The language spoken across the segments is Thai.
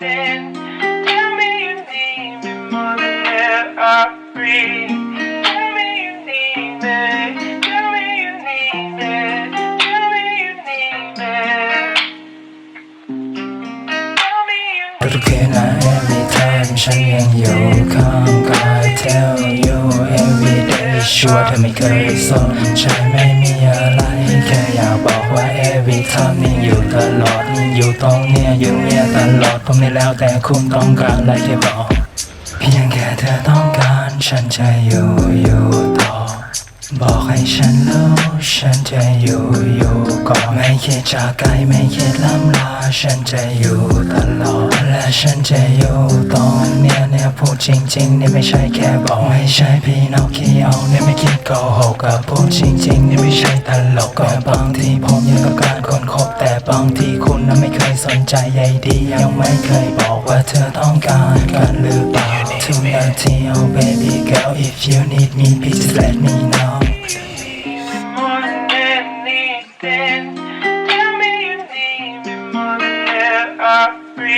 something. Tell me you need me more than air I breathe. Tell me you need me. Tell me you need me. Tell me you need me. Tell me you need me. ชัวร์เธอไม่เคยสนใจไม่มีอะไรแค่อยากบอกว่า every time นี่อยู่ตลอดนี่อยู่ตรงเนี้ยอยู่เนี่ยตลอดผมไม่แล้วแต่คุณต้องการอะไรแค่บอกเพียงแค่เธอต้องการฉันจะอยู่อยู่ต่อ บอกให้ฉันรู้ฉันจะอยู่อยู่ก่อนไม่คิดจากไกลไม่คิดล้ำลา ฉันจะอยู่ตลอด และฉันจะอยู่ตรงเนี้ยเนี่ยพูดจริงๆ นี่ไม่ใช่แค่บอกไม่ใช่พี่นอกขี้เอาเนี่ยไม่คิดโกหกกับพูดจริงๆ นี่ไม่ใช่ตลกก็บางทีผมยังต้องการคนคบแต่บางทีคุณนั้นไม่เคยสนใจใยดี ยังไม่เคยบอกว่าเธอต้องการกันหรือเปล่า Two ninety oh baby girl if you need me please let me know ทุ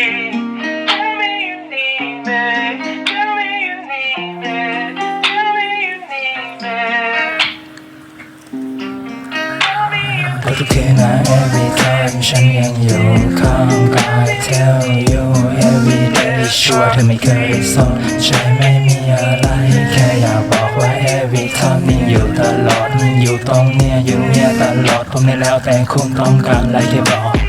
กคืนนะ every time ฉันยังอยู่ข้างกาย tell you every day ชัวร์เธอไม่เคยสนใจไม่มีอะไร แค่อยากบอกว่า every time นี่อยู่ตลอดนี่อยู่ตรงเนี้ยอยู่เนี่ยตลอดผมไม่แล้วแต่คุณต้องการอะไรแค่บอก